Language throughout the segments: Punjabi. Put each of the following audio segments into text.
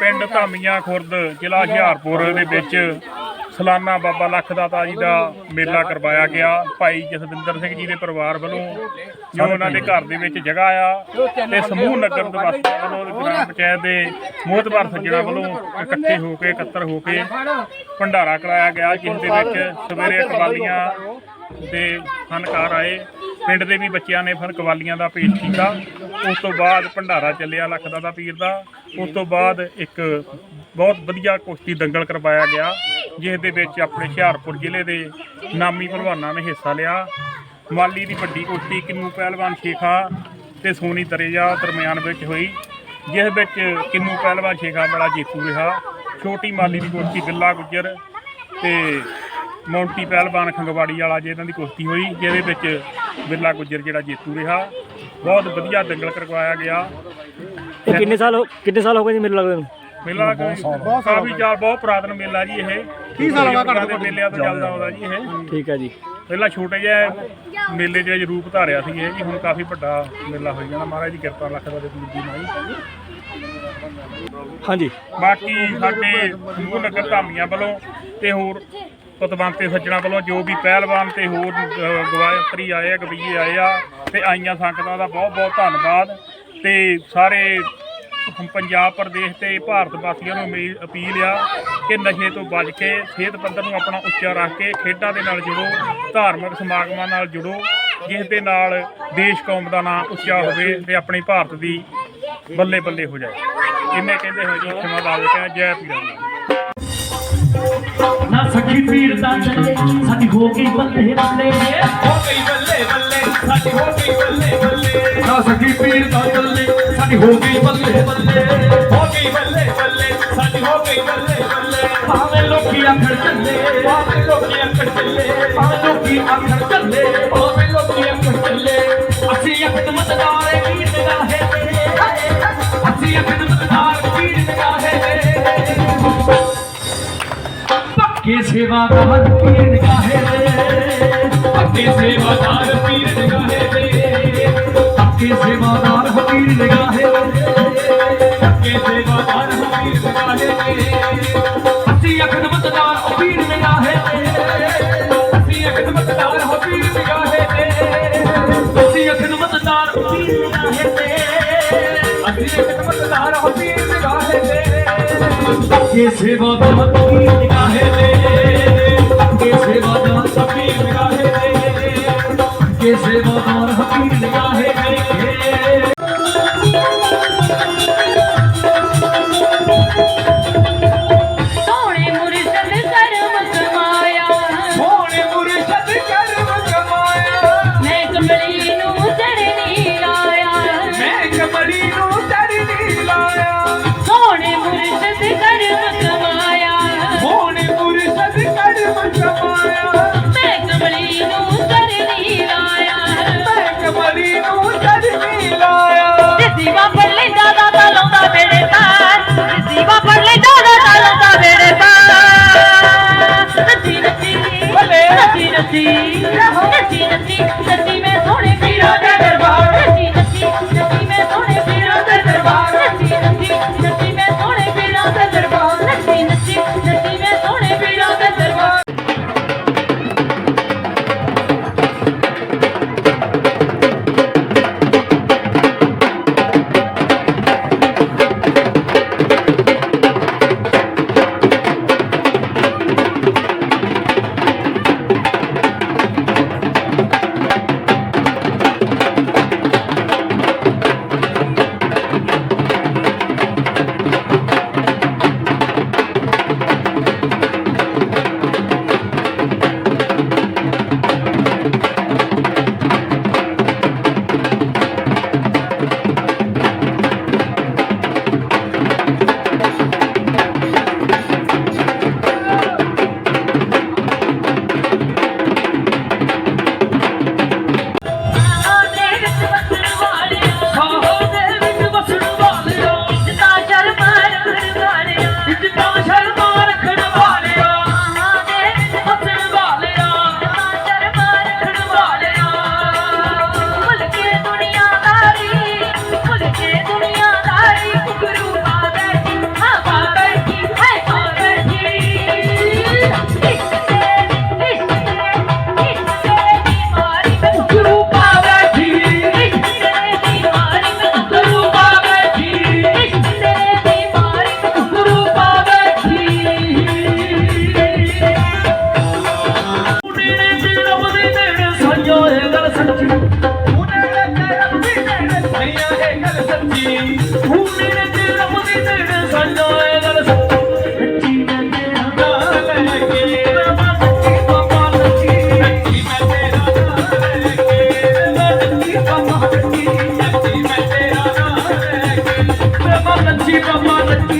ਪਿੰਡ ਧਾਮੀਆਂ ਖੁਰਦ ਜ਼ਿਲ੍ਹਾ ਹੁਸ਼ਿਆਰਪੁਰ ਦੇ ਵਿੱਚ ਸਾਲਾਨਾ ਬਾਬਾ ਲੱਖ ਦਾਤਾ ਜੀ ਦਾ ਮੇਲਾ ਕਰਵਾਇਆ ਗਿਆ। ਭਾਈ ਜਸਵਿੰਦਰ ਸਿੰਘ ਜੀ ਦੇ ਪਰਿਵਾਰ ਵੱਲੋਂ ਜੋ ਉਹਨਾਂ ਦੇ ਘਰ ਦੇ ਵਿੱਚ ਜਗ੍ਹਾ ਆ ਤੇ ਸਮੂਹ ਨਗਰ ਨਿਵਾਸੀਆਂ ਵੱਲੋਂ ਗ੍ਰਾਮ ਪੰਚਾਇਤ ਦੇ ਮੋਹਤਬਾਰ ਸੱਜਣਾ ਵੱਲੋਂ ਇਕੱਠੇ ਹੋ ਕੇ ਇਕੱਤਰ ਹੋ ਕੇ ਭੰਡਾਰਾ ਕਰਾਇਆ ਗਿਆ ਜਿਸ ਦੇ ਵਿੱਚ ਸਵੇਰੇ ਕਵਾਲੀਆਂ ਦੇ ਫਨਕਾਰ ਆਏ। ਪਿੰਡ ਦੇ ਵੀ ਬੱਚਿਆਂ ਨੇ ਫਿਰ ਕਵਾਲੀਆਂ ਦਾ ਪੇਸ਼ ਕੀਤਾ। ਉਸ ਤੋਂ ਬਾਅਦ ਭੰਡਾਰਾ ਚੱਲਿਆ ਲੱਖ ਦਾ ਪੀਰ ਦਾ। ਉਸ ਤੋਂ ਬਾਅਦ ਇੱਕ ਬਹੁਤ ਵਧੀਆ ਕੁਸ਼ਤੀ ਦੰਗਲ ਕਰਵਾਇਆ ਗਿਆ, ਜਿਸ ਦੇ ਵਿੱਚ ਆਪਣੇ ਹੁਸ਼ਿਆਰਪੁਰ ਜ਼ਿਲ੍ਹੇ ਦੇ ਨਾਮੀ ਪਹਿਲਵਾਨਾਂ ਨੇ ਹਿੱਸਾ ਲਿਆ। ਮਾਲੀ ਦੀ ਵੱਡੀ ਕੁਸ਼ਤੀ ਕਿੰਨੂ ਪਹਿਲਵਾਨ ਸ਼ੇਖਾ ਤੇ ਸੋਨੀ ਤਰੇਜਾ ਦਰਮਿਆਨ ਵਿੱਚ ਹੋਈ, ਜਿਸ ਵਿੱਚ ਕਿੰਨੂ ਪਹਿਲਵਾਨ ਸ਼ੇਖਾ ਬੜਾ ਜੇਤੂ ਰਿਹਾ। ਛੋਟੀ ਮਾਲੀ ਦੀ ਕੁਸ਼ਤੀ ਬਿੱਲਾ ਗੁੱਜਰ ਤੇ ਮੌਂਟੀ ਪਹਿਲਵਾਨ ਖੰਗਵਾੜੀ ਵਾਲਾ ਜੇ ਇਹਨਾਂ ਦੀ ਕੁਸ਼ਤੀ ਹੋਈ, ਜਿਹਦੇ ਵਿੱਚ ਬਿਰਲਾ ਗੁੱਜਰ ਜਿਹੜਾ ਜੇਤੂ ਰਿਹਾ। ਬਹੁਤ ਵਧੀਆ ਦੰਗਲ ਕਰਵਾਇਆ ਗਿਆ। ਇਹ ਕਿੰਨੇ ਸਾਲ ਹੋ- ਕਿੰਨੇ ਸਾਲ ਹੋ ਗਏ ਜੀ ਮੇਰੇ ਲੱਗਦੇ ਨੂੰ? ਮੇਲਾ ਕਾਫੀ ਚਾਰ ਬਹੁਤ ਪੁਰਾਤਨ ਮੇਲਾ ਜੀ ਇਹ। 30 ਸਾਲ ਹੋ ਗਏ ਮੇਲਿਆਂ ਤੋਂ ਚੱਲਦਾ ਆਉਂਦਾ ਜੀ ਇਹ। ਠੀਕ ਹੈ ਜੀ। ਪਹਿਲਾਂ ਛੋਟੇ ਜਿਹਾ ਮੇਲੇ ਦੇ ਰੂਪ ਧਾਰਿਆ ਸੀ ਇਹ ਜੀ। ਹੁਣ ਕਾਫੀ ਵੱਡਾ ਮੇਲਾ ਹੋ ਜਾਣਾ ਮਹਾਰਾਜ ਦੀ ਕਿਰਪਾ ਲੱਖ ਦਾ ਦੇ ਜੀ ਨਾਲ ਜੀ। ਹਾਂਜੀ। ਬਾਕੀ ਸਾਡੇ ਸਮੂਹ ਨਗਰ ਧਾਮੀਆਂ ਵੱਲੋਂ ਤੇ ਹੋਰ ਪਤਵੰਤੇ ਸੱਜਣਾ ਵੱਲੋਂ ਜੋ ਵੀ ਪਹਿਲਵਾਨ ਤੇ ਹੋਰ ਗਵਾਇਤਰੀ ਆਏ ਆ ਗਵਈਏ ਆਏ ਆ ਤੇ ਆਈਆਂ ਸੰਗਤਾਂ ਦਾ ਬਹੁਤ ਬਹੁਤ ਧੰਨਵਾਦ। ਤੇ ਸਾਰੇ ਹਮ ਪੰਜਾਬ ਪ੍ਰਦੇਸ਼ ਤੇ ਭਾਰਤ ਵਾਸੀਆਂ ਨੂੰ ਮੇਰੀ ਅਪੀਲ ਆ ਕਿ ਨਸ਼ੇ ਤੋਂ ਬਚ ਕੇ ਸਿਹਤ ਪੱਧਰ ਨੂੰ ਆਪਣਾ ਉੱਚਾ ਰੱਖ ਕੇ ਖੇਡਾਂ ਦੇ ਨਾਲ ਜੁੜੋ ਧਾਰਮਿਕ ਸਮਾਗਮਾਂ ਨਾਲ ਜੁੜੋ ਜਿਸ ਦੇ ਨਾਲ ਦੇਸ਼ ਕੌਮ ਦਾ ਨਾਮ ਉੱਚਾ ਹੋਵੇ ਤੇ ਆਪਣੀ ਭਾਰਤ ਦੀ ਬੱਲੇ ਬੱਲੇ ਹੋ ਜਾਏ। ਇੰਨੇ ਕਹਿੰਦੇ ਹੋਏ ਜੀ ਖਿਮਾ ਲਾ ਦਿੱਤਾ ਜੈ ਪੀਰਾਂ ਨਾ ਸਖੀ ਪੀਰ ਦਾ ਚੱਲੇ ਸਾਡੀ ਹੋ ਗਈ ਬੱਲੇ ਬੱਲੇ। ਹੋ ਗਈ ਬੱਲੇ ਬੱਲੇ ਸਾਡੀ ਹੋ ਗਈ ਬੱਲੇ ਬੱਲੇ। ਨਾ ਸਖੀ ਪੀਰ ਦਾ ਚੱਲੇ ਸਾਡੀ ਹੋ ਗਈ ਬੱਲੇ ਬੱਲੇ ਹੋ ਗਈ ਬੱਲੇ ਬੱਲੇ ਸਾਡੀ ਹੋ ਗਈ ਬੱਲੇ ਬੱਲੇ ਭਾਵੇਂ ਲੋਕੀ ਆਖਣ ਚੱਲੇ ਭਾਵੇਂ ਲੋਕੀ ਅੱਖ ਚੱਲੇ ਭਾਵੇਂ ਲੋਕੀ ਆਖਣ ਚੱਲੇ ਭਾਵੇਂ ਲੋਕੀ ਅੱਖ ਚੱਲੇ ਅਸੀਂ ਅਖਤ ਮਤਦਾਰ ਪੀਰ ਨਿਗਾਹੇ ਤੇ ਅਸੀਂ ਅਖਤ ਮਤਦਾਰ ਪੀਰ ਨਿਗਾਹੇ ਤੇ ਪੱਕੇ ਸੇਵਾਦਾਰ ਪੀਰ ਨਿਗਾਹੇ ਤੇ ਅੱਗੇ ਸੇਵਾਦਾਰ ਪੀਰ ਨਿਗਾਹੇ ਦੇ ਪੱਕੇ ਸੇਵਾਦਾਰ ਪੀਰ ਨਿਗਾਹੇ ਤੇ ਅੱਗੇ ਸੇਵਾਦਾਰ ਪੀਰ ਨਿਗਾਹੇ ਦੇ ਅਸੀਂ ਅਖਤ ਮਤਦਾਰ ਉਹ ਪੀਰ ਨਿਗਾਹੇ ਤੇ ਅਸੀਂ ਇੱਕ ਮਤਦਾਰ ਹੋ ਪੀਰ ਨਿਗਾਹੇ ਦੇ ਅਸੀਂ ਅਖਤ ਮਤਦਾਰ ਉਹ ਪੀਰ ਨਿਗਾਹੇ ਤੇ ਅਸੀਂ ਇੱਕ ਮਤਦਾਰ ਹੋ ਪੀਰ ਨਿਗਾਹੇ ਦੇ ਪੱਕੇ ਸੇਵਾਦਾਰ ਪੀਰ ਨਿਗਾਹੇ ਤੇ ਪੱਕੇ ਸੇਵਾਦਾਰ ਪੀਰ ਨਿਗਾਹੇ ਦੇ ਪੱਕੇ ਸੇਵਾਦਾਰ ਪੀਰ ਨਿਗਾਹੇ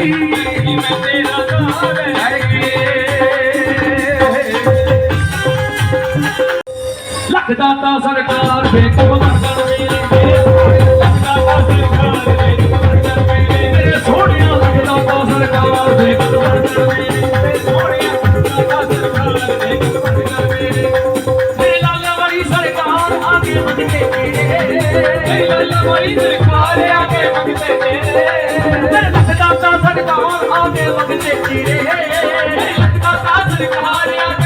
ਜੀ ਮੈਂ ਸਰਕਾਰ ਬੇਕਮ ਮੰਗਣ ਮੇਰੇ ਲੱਖ ਦਾਤਾ ਸਰਕਾਰ ਬੇਕਮ ਮੰਗਣ ਮੇਰੇ ਸੋਹਣਿਆ ਲੱਖ ਦਾਤਾ ਸਰਕਾਰ ਬੇਕਮ ਮੰਗਣ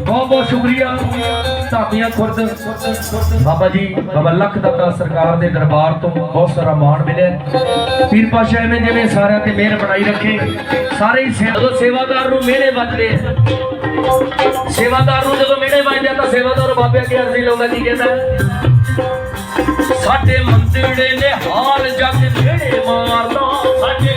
ਬਹੁਤ ਬਹੁਤ ਸ਼ੁਕਰੀਆ ਧਾਮੀਆਂ ਖੁਰਦ। ਬਾਬਾ ਜੀ, ਬਾਬਾ ਲੱਖ ਦਾਤਾ ਸਰਕਾਰ ਦੇ ਦਰਬਾਰ ਤੋਂ ਬਹੁਤ ਸਾਰਾ ਮਾਣ ਮਿਲਿਆ। ਪੀਰ ਪਾਸ਼ਾ ਐਵੇਂ ਜਿਵੇਂ ਸਾਰਿਆਂ ਤੇ ਮਿਹਰ ਬਣਾਈ ਰੱਖੇ, ਸਾਰੇ ਹੀ ਸੇਵਾਦਾਰ ਨੂੰ ਮਿਹਰੇ ਵੱਜਦੇ ਸੇਵਾਦਾਰ ਨੂੰ ਜਦੋਂ ਮਿਹਰੇ ਵੱਜਦੇ ਤਾਂ ਸੇਵਾਦਾਰ ਬਾਬੇ ਅੱਗੇ ਅਰਜ਼ੀ ਲਾਉਂਦਾ, ਕੀ ਕਹਿੰਦਾ? ਸਾਡੇ ਮੰਦਿਰੇ ਨੇ ਹਾਲ ਜੱਗ ਮਿਹਰੇ ਮਾਰਦਾ, ਸਾਡੇ